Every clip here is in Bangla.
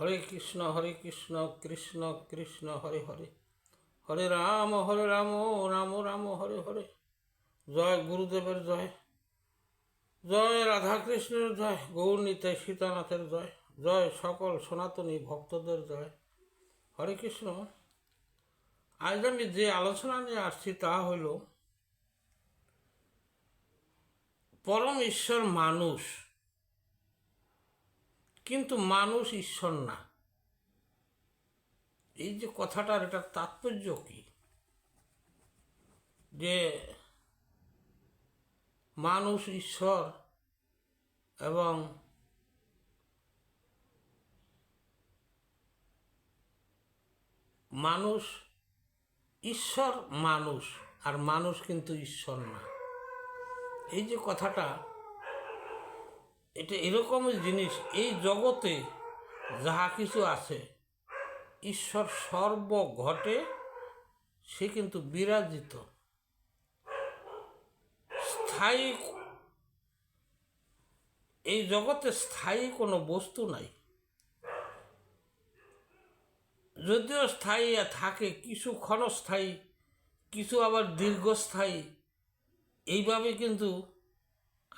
হরে কৃষ্ণ হরে কৃষ্ণ কৃষ্ণ কৃষ্ণ, হরে হরে। হরে রাম হরে রাম রাম রাম, হরে হরে। জয় গুরুদেবের জয়। জয় রাধাকৃষ্ণের জয় গৌরনীতায় সীতানাথের জয়। জয় সকল সনাতনী ভক্তদের জয়। হরে কৃষ্ণ। আজ আমি যে আলোচনা নিয়ে আসছি তা হইল পরম ঈশ্বর মানুষ কিন্তু মানুষ ঈশ্বর না। এই যে কথাটার এটা তাৎপর্য কি? যে মানুষ ঈশ্বর এবং মানুষ ঈশ্বর মানুষ আর মানুষ কিন্তু ঈশ্বর না। এই যে কথাটা এটা এরকমই জিনিস। এই জগতে যাহা কিছু আছে, ঈশ্বর সর্ব ঘটে, সে কিন্তু বিরাজিত। স্থায়ী এই জগতে স্থায়ী কোনো বস্তু নাই। যদিও স্থায়ী থাকে, কিছু ক্ষণস্থায়ী, কিছু আবার দীর্ঘস্থায়ী, এইভাবে কিন্তু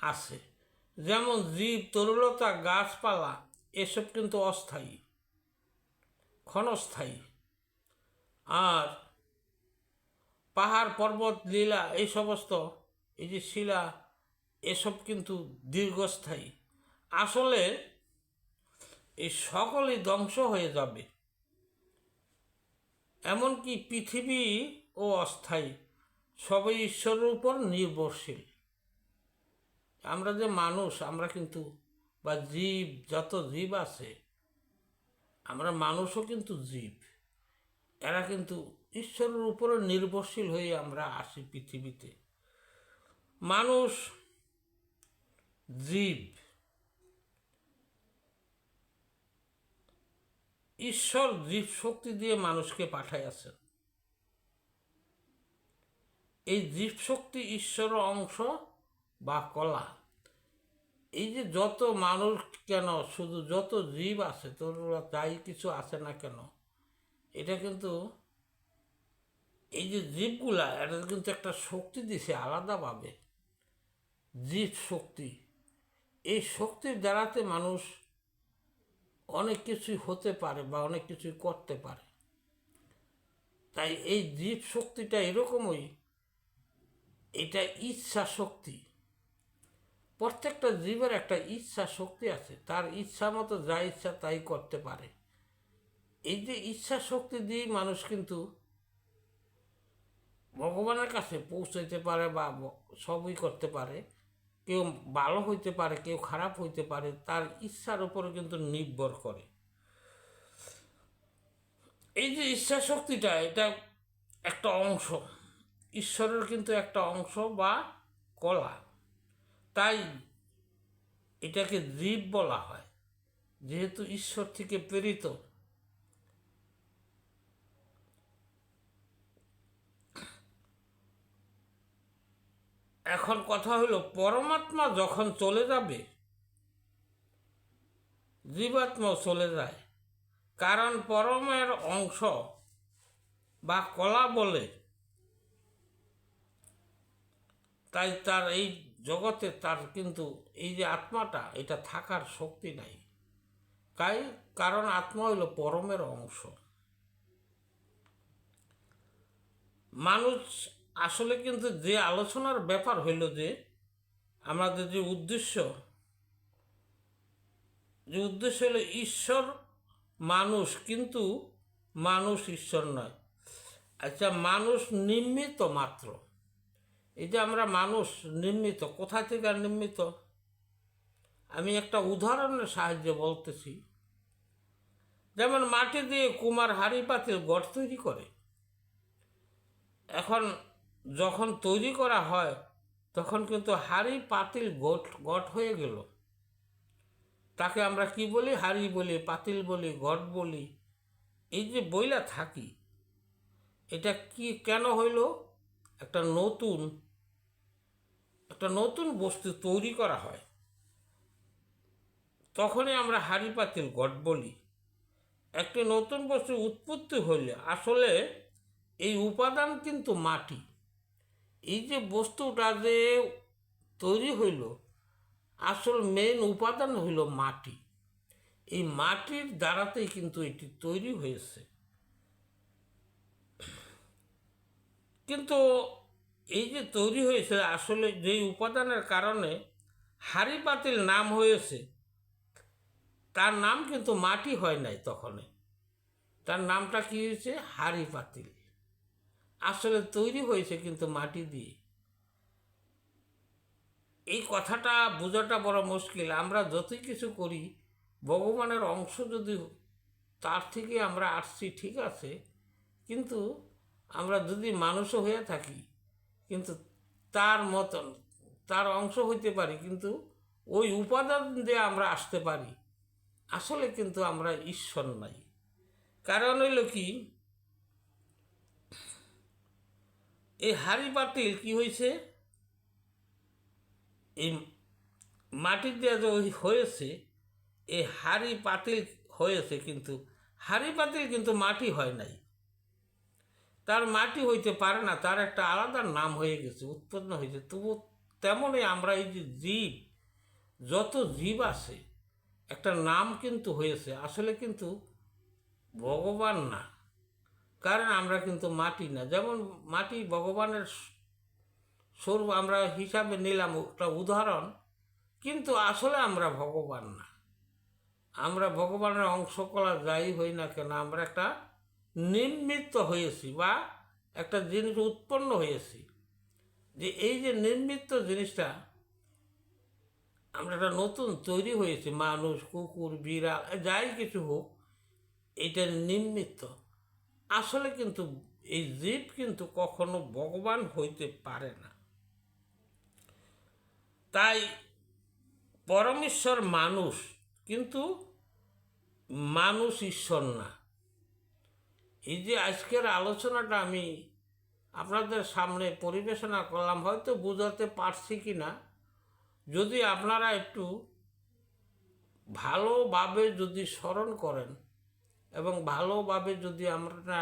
আছে। যেমন জীব, তরুলতা, গাছপালা, এসব কিন্তু অস্থায়ী, ক্ষণস্থায়ী। আর পাহাড়, পর্বত, লীলা, এই সমস্ত, এই যে শিলা, এসব কিন্তু দীর্ঘস্থায়ী। আসলে এই সকলই ধ্বংস হয়ে যাবে। এমনকি পৃথিবী ও অস্থায়ী, সবই ঈশ্বরের উপর নির্ভরশীল। আমরা যে মানুষ, আমরা কিন্তু, বা জীব, যত জীব আছে, আমরা মানুষও কিন্তু জীব। এরা কিন্তু ঈশ্বরের উপরে নির্ভরশীল হয়ে আমরা আসি পৃথিবীতে। মানুষ, জীব, ঈশ্বর জীব শক্তি দিয়ে মানুষকে পাঠাইয়াছেন এই জীব শক্তি ঈশ্বরের অংশ বা কলা। এই যে যত মানুষ কেন, শুধু যত জীব আছে তোর যাই কিছু আছে না কেন, এটা কিন্তু এই যে জীবগুলা, এটা কিন্তু একটা শক্তি দিছে আলাদাভাবে। জীব শক্তি। এই শক্তির দ্বারাতে মানুষ অনেক কিছুই হতে পারে বা অনেক কিছুই করতে পারে। তাই এই জীব শক্তিটা এরকমই, এটা ইচ্ছা শক্তি। প্রত্যেকটা জীবের একটা ইচ্ছা শক্তি আছে। তার ইচ্ছা মতো যা ইচ্ছা তাই করতে পারে। এই যে ইচ্ছা শক্তি দিয়ে মানুষ কিন্তু ভগবানের কাছে পৌঁছাইতে পারে বা, সবই করতে পারে। কেউ ভালো হইতে পারে, কেউ খারাপ হইতে পারে, তার ইচ্ছার উপরে কিন্তু নির্ভর করে। এই যে ইচ্ছা শক্তিটা, এটা একটা অংশ। ঈশ্বরের কিন্তু একটা অংশ বা কলা। তাই এটাকে জীব বলা হয়। যেহেতু ঈশ্বর থেকে প্রেরিত। এখন কথা হলো, পরমাত্মা যখন চলে যাবে, জীবাত্মাও চলে যায়। কারণ পরমের অংশ বা কলা বলে, তাই তার এই জগতে তার কিন্তু এই যে আত্মাটা, এটা থাকার শক্তি নাই। তাই কারণ আত্মা হইল পরমের অংশ। মানুষ আসলে কিন্তু যে আলোচনার ব্যাপার হইল যে, আমাদের যে উদ্দেশ্য যে উদ্দেশ্য হলো ঈশ্বর, মানুষ, কিন্তু মানুষ ঈশ্বর নয়। আচ্ছা মানুষ নির্মিত মাত্র। এই যে আমরা মানুষ নির্মিত, কোথা থেকে নির্মিত? আমি একটা উদাহরণের সাহায্যে বলতেছি। যেমন মাটি দিয়ে কুমার হাড়ি পাতিল গড় তৈরি করে, এখন যখন তৈরি করা হয়, তখন কিন্তু হাড়ি পাতিল গট গট হয়ে গেল। তাকে আমরা কি বলি? হাড়ি বলি, পাতিল বলি গট বলি। এই যে বইলা থাকি, এটা কি কেন হইল? একটা নতুন একটা নতুন বস্তু তৈরি করা হয়, তখনই আমরা হাড়ি পাতিল গট বলি। একটি নতুন বস্তু উৎপত্তি হইলে আসলে এই উপাদান কিন্তু মাটি। এই যে বস্তুটা যে তৈরি হইল, আসল মেন উপাদান হইল মাটি। এই মাটির দ্বারাতেই কিন্তু এটি তৈরি হয়েছে। কিন্তু এই যে তৈরি হয়েছে, আসলে যেই উপাদানের কারণে হাড়ি পাতিল নাম হয়েছে, তার নাম কিন্তু মাটি হয় নাই তখনে। তার নামটা কি হয়েছে? হাড়ি পাতিল আসলে তৈরি হয়েছে কিন্তু মাটি দিয়ে। এই কথাটা বোঝাটা বড় মুশকিল। আমরা যতই কিছু করি, ভগবানের অংশ যদি তার থেকে আমরা আসছি, ঠিক আছে, কিন্তু আমরা যদি মানুষও হয়ে থাকি কিন্তু তার মতন, তার অংশ হইতে পারি, কিন্তু ওই উপাদান দিয়ে আমরা আসতে পারি, আসলে কিন্তু আমরা ঈশ্বর নাই। কারণ হইল কি, এই হাড়ি পাতিল কি হয়েছে এই মাটির দিয়ে যে হয়েছে, এই হাড়ি পাতিল হয়েছে কিন্তু, হাড়ি পাতিল কিন্তু মাটি হয় নাই। তার মাটি হইতে পারে না, তার একটা আলাদা নাম হয়ে গেছে, উৎপন্ন হয়েছে। তবু তেমনই আমরা এই যে জীব, যত জীব আছে, একটা নাম কিন্তু হয়েছে। আসলে কিন্তু ভগবান না, কারণ আমরা কিন্তু মাটি না। যেমন মাটি ভগবানের স্বরূপ আমরা হিসাবে নিলাম, একটা উদাহরণ, কিন্তু আসলে আমরা ভগবান না। আমরা ভগবানের অংশ করা যাই হই না কেন, আমরা একটা নির্মিত হয়েছি বা একটা জিনিস উৎপন্ন হয়েছি, যে এই যে নির্মিত জিনিসটা আমরা একটা নতুন তৈরি হয়েছি, মানুষ, কুকুর, বিড়াল, যাই কিছু হোক, এটা নির্মিত। আসলে কিন্তু এই জীব কিন্তু কখনো ভগবান হইতে পারে না। তাই পরমেশ্বর মানুষ কিন্তু মানুষ ঈশ্বর না। এই যে আজকের আলোচনাটা আমি আপনাদের সামনে পরিবেশনা করলাম, হয়তো বোঝাতে পারছি কি না যদি আপনারা একটু ভালোভাবে যদি স্মরণ করেন এবং ভালোভাবে যদি আমরা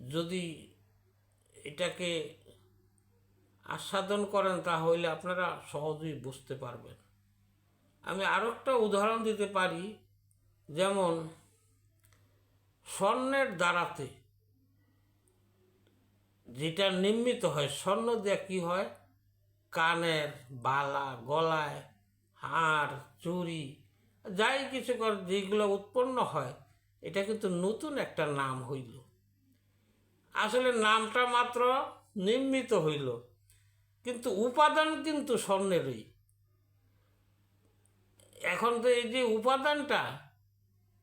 যদি এটাকে আস্বাদন করেন, তাহলে আপনারা সহজেই বুঝতে পারবেন। আমি আরও একটা উদাহরণ দিতে পারি, যেমন স্বর্ণের দ্বারাতে যেটা নির্মিত হয়, স্বর্ণ দিয়ে কী হয়? কানের বালা, গলায় হাড় চুরি যাই কিছু কর, যেগুলো উৎপন্ন হয়, এটা কিন্তু নতুন একটা নাম হইল। আসলে নামটা মাত্র নির্মিত হইল, কিন্তু উপাদান কিন্তু স্বর্ণেরই। এখন তো এই যে উপাদানটা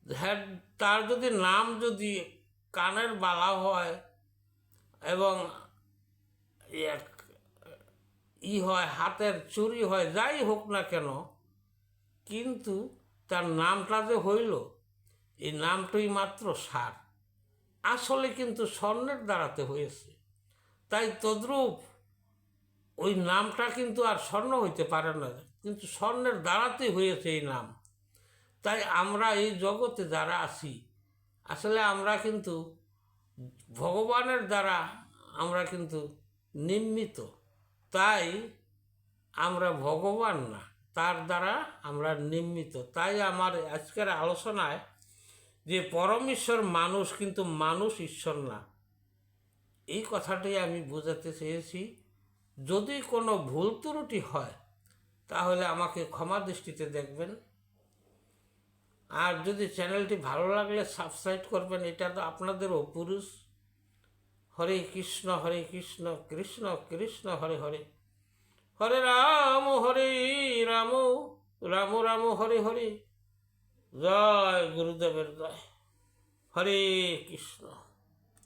হ্যাঁ তার যদি নাম যদি কানের বালা হয় এবং এক- ই হয়, হাতের চুরি হয়, যাই হোক না কেন, কিন্তু তার নামটা যে হইল, এই নামটাই মাত্র সার। আসলে কিন্তু স্বর্ণের দ্বারাতে হয়েছে। তাই তদ্রূপ ওই নামটা কিন্তু আর স্বর্ণ হইতে পারে না, কিন্তু স্বর্ণের দ্বারাতেই হয়েছে এই নাম। তাই আমরা এই জগতে যারা আছি, আসলে আমরা কিন্তু ভগবানের দ্বারা আমরা কিন্তু নির্মিত তাই আমরা ভগবান না, তার দ্বারা আমরা নির্মিত তাই আমার আজকের আলোচনায় যে পরমেশ্বর মানুষ কিন্তু মানুষ ঈশ্বর না, এই কথাটাই আমি বোঝাতে চেয়েছি। যদি কোনো ভুল ত্রুটি হয়, তাহলে আমাকে ক্ষমা দৃষ্টিতে দেখবেন। আর যদি চ্যানেলটি ভালো লাগলে সাবস্ক্রাইব করবেন, এটা তো আপনাদেরও পুরুষ হরে কৃষ্ণ হরে কৃষ্ণ কৃষ্ণ কৃষ্ণ, হরে হরে। হরে রাম হরে রাম রাম রাম, হরে হরে। জয় গুরুদেবের জয়। হরে কৃষ্ণ।